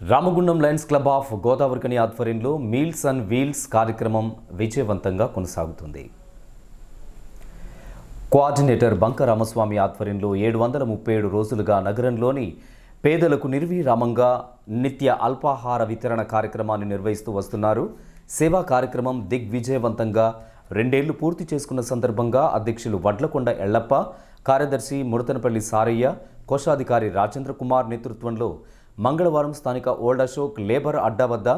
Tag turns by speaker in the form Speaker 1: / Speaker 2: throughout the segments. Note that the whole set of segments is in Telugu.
Speaker 1: Ramagundam lions club of Godavarikhani ఆధ్వర్యంలో మీల్స్ అండ్ వీల్స్ కార్యక్రమం విజయవంతంగా కొనసాగుతుంది. కోఆర్డినేటర్ బంక రామస్వామి ఆధ్వర్యంలో ఏడు వందల ముప్పై ఏడు రోజులుగా నగరంలోని పేదలకు నిర్విరామంగా నిత్య అల్పాహార వితరణ కార్యక్రమాన్ని నిర్వహిస్తూ వస్తున్నారు. సేవా కార్యక్రమం దిగ్విజయవంతంగా రెండేళ్ళు పూర్తి చేసుకున్న సందర్భంగా అధ్యక్షులు వడ్లకొండ ఎళ్ళప్ప కార్యదర్శి ముడతనపల్లి సారయ్య కోశాధికారి రాజేంద్ర కుమార్ నేతృత్వంలో మంగళవారం స్థానిక ఓల్డ్ అశోక్ లేబర్ అడ్డా వద్ద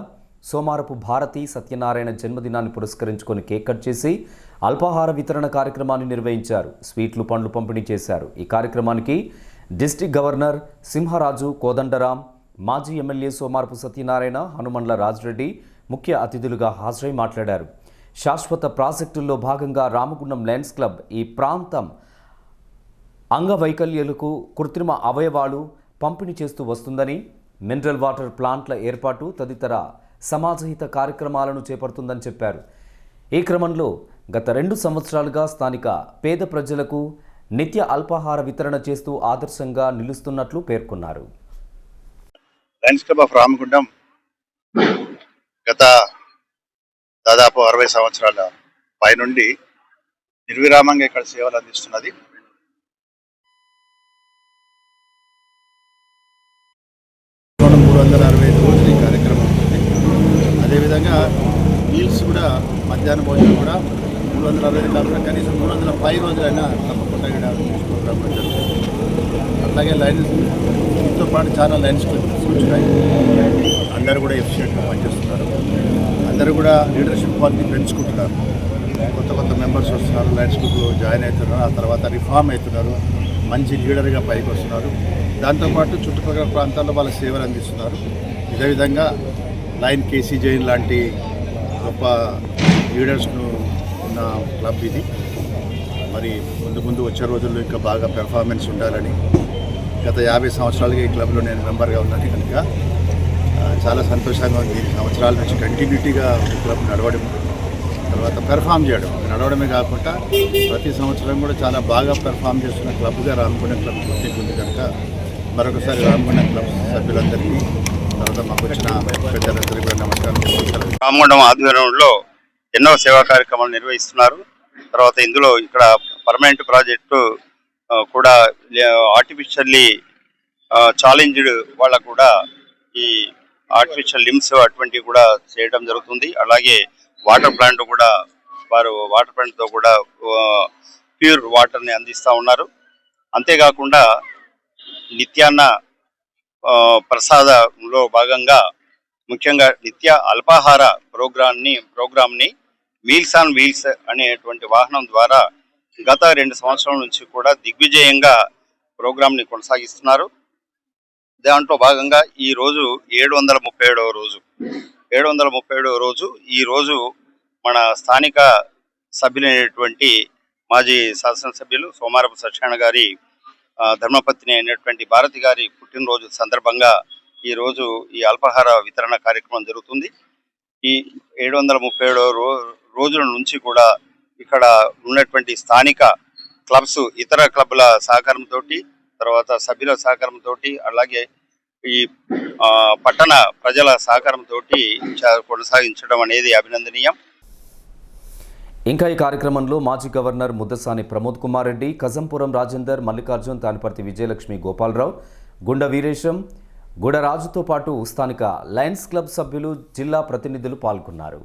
Speaker 1: సోమారపు భారతి సత్యనారాయణ జన్మదినాన్ని పురస్కరించుకొని కేక్ కట్ చేసి అల్పాహార వితరణ కార్యక్రమాన్ని నిర్వహించారు. స్వీట్లు పండ్లు పంపిణీ చేశారు. ఈ కార్యక్రమానికి డిస్టిక్ గవర్నర్ సింహరాజు కోదండరాం మాజీ ఎమ్మెల్యే సోమారపు సత్యనారాయణ హనుమండ్ల రాజరెడ్డి ముఖ్య అతిథులుగా హాజరై మాట్లాడారు. శాశ్వత ప్రాజెక్టుల్లో భాగంగా రామగుండం లయన్స్ క్లబ్ ఈ ప్రాంతం అంగవైకల్యాలకు కృత్రిమ అవయవాలు పంపిణీ చేస్తూ వస్తుందని మినరల్ వాటర్ ప్లాంట్ల ఏర్పాటు తదితర సమాజహిత కార్యక్రమాలను చేపడుతుందని చెప్పారు. ఈ క్రమంలో గత రెండు సంవత్సరాలుగా స్థానిక పేద ప్రజలకు నిత్య అల్పాహార వితరణ చేస్తూ ఆదర్శంగా నిలుస్తున్నట్లు పేర్కొన్నారు.
Speaker 2: లయన్స్ క్లబ్ ఆఫ్ రామగుండం గత దాదాపు అరవై సంవత్సరాల పైనుండి నిర్విరామంగా ఇక్కడ సేవలు అందిస్తున్నది
Speaker 3: రెండు మూడు వందల అరవై ఐదు రోజులు ఈ కార్యక్రమం ఉంటుంది అదేవిధంగా మీల్స్ కూడా మధ్యాహ్న భోజనం కూడా మూడు వందల అరవై ఐదు కాకుండా కనీసం మూడు వందల పై రోజులైనా తప్పకుండా ఇక్కడ ప్రోగ్రామ్ జరుగుతుంది. అలాగే లైన్స్ పాటు చాలా లైన్స్ వచ్చినాయి అందరూ కూడా ఎఫిషియెంట్గా పనిచేస్తున్నారు. అందరూ కూడా లీడర్షిప్ క్వాలిటీ పెంచుకుంటున్నారు. కొత్త కొత్త మెంబర్స్ వస్తున్నారు లైన్స్ గ్రూప్లో జాయిన్ అవుతున్నారు ఆ తర్వాత రిఫార్మ్ అవుతున్నారు. మంచి లీడర్గా పైకి వస్తున్నారు దాంతోపాటు చుట్టుపక్కల ప్రాంతాల్లో వాళ్ళ సేవలు అందిస్తున్నారు. ఇదే విధంగా లైన్ కేసీ జైన్ లాంటి గొప్ప లీడర్స్ను ఉన్న క్లబ్ ఇది. మరి ముందు ముందు వచ్చే రోజుల్లో ఇంకా బాగా పెర్ఫార్మెన్స్ ఉండాలని గత యాభై సంవత్సరాలుగా ఈ క్లబ్లో నేను మెంబర్గా ఉన్నాను కనుక చాలా సంతోషంగా ఉంది. ఈ సంవత్సరాల నుంచి కంటిన్యూటీగా ఈ క్లబ్ నడవడం తర్వాత పెర్ఫామ్ చేయడం. నడవడమే కాకుండా ప్రతి సంవత్సరం కూడా చాలా బాగా పెర్ఫామ్ చేస్తున్న క్లబ్గా రామగుండ క్లబ్ గుర్తింపు కనుక మరొకసారి రామగుండ క్లబ్ సభ్యులందరికీ తర్వాత మాకు వచ్చిన పెద్దలందరికీ కూడా నమస్కారం
Speaker 2: రామగుండం ఆధ్వర్యంలో ఎన్నో సేవా కార్యక్రమాలు నిర్వహిస్తున్నారు. తర్వాత ఇందులో ఇక్కడ పర్మనెంట్ ప్రాజెక్టు కూడా ఆర్టిఫిషియల్లీ ఛాలెంజ్డ్ వాళ్ళకు కూడా ఈ ఆర్టిఫిషియల్ లిమ్స్ అటువంటివి కూడా చేయడం జరుగుతుంది. అలాగే వాటర్ ప్లాంట్ కూడా వారు వాటర్ ప్లాంట్తో కూడా ప్యూర్ వాటర్ని అందిస్తూ ఉన్నారు. అంతేకాకుండా నిత్యాన్న ప్రసాదంలో భాగంగా ముఖ్యంగా నిత్య అల్పాహార ప్రోగ్రామ్ని ప్రోగ్రామ్ని మీల్స్ ఆన్ వీల్స్ అనేటువంటి వాహనం ద్వారా గత రెండు సంవత్సరాల నుంచి కూడా దిగ్విజయంగా ప్రోగ్రామ్ని కొనసాగిస్తున్నారు. దాంట్లో భాగంగా ఈ రోజు ఏడు వందల ముప్పై ఏడవ రోజు. ఏడు వందల ముప్పై ఏడవ రోజు ఈ రోజు మన స్థానిక సభ్యులైనటువంటి మాజీ శాసనసభ్యులు సోమారపు సత్యనారాయణ గారి ధర్మపత్ని అయినటువంటి భారతి గారి పుట్టినరోజు సందర్భంగా ఈ రోజు ఈ అల్పాహార వితరణ కార్యక్రమం జరుగుతుంది. ఈ ఏడు వందల ముప్పై ఏడవ రో రోజుల నుంచి కూడా ఇక్కడ ఉన్నటువంటి స్థానిక క్లబ్స్ ఇతర క్లబ్ల సహకారంతో తర్వాత సభ్యుల సహకారంతో అలాగే ఈ పట్టణ ప్రజల సహకారంతో కొనసాగించడం అనేది అభినందనీయం.
Speaker 1: ఇంకా ఈ కార్యక్రమంలో మాజీ గవర్నర్ ముద్దసాని ప్రమోద్ కుమార్ రెడ్డి కజంపురం రాజేందర్ మల్లికార్జున్ తానిపర్తి విజయలక్ష్మి గోపాలరావు గుండ వీరేశం గుడరాజుతో పాటు స్థానిక లయన్స్ క్లబ్ సభ్యులు జిల్లా ప్రతినిధులు పాల్గొన్నారు.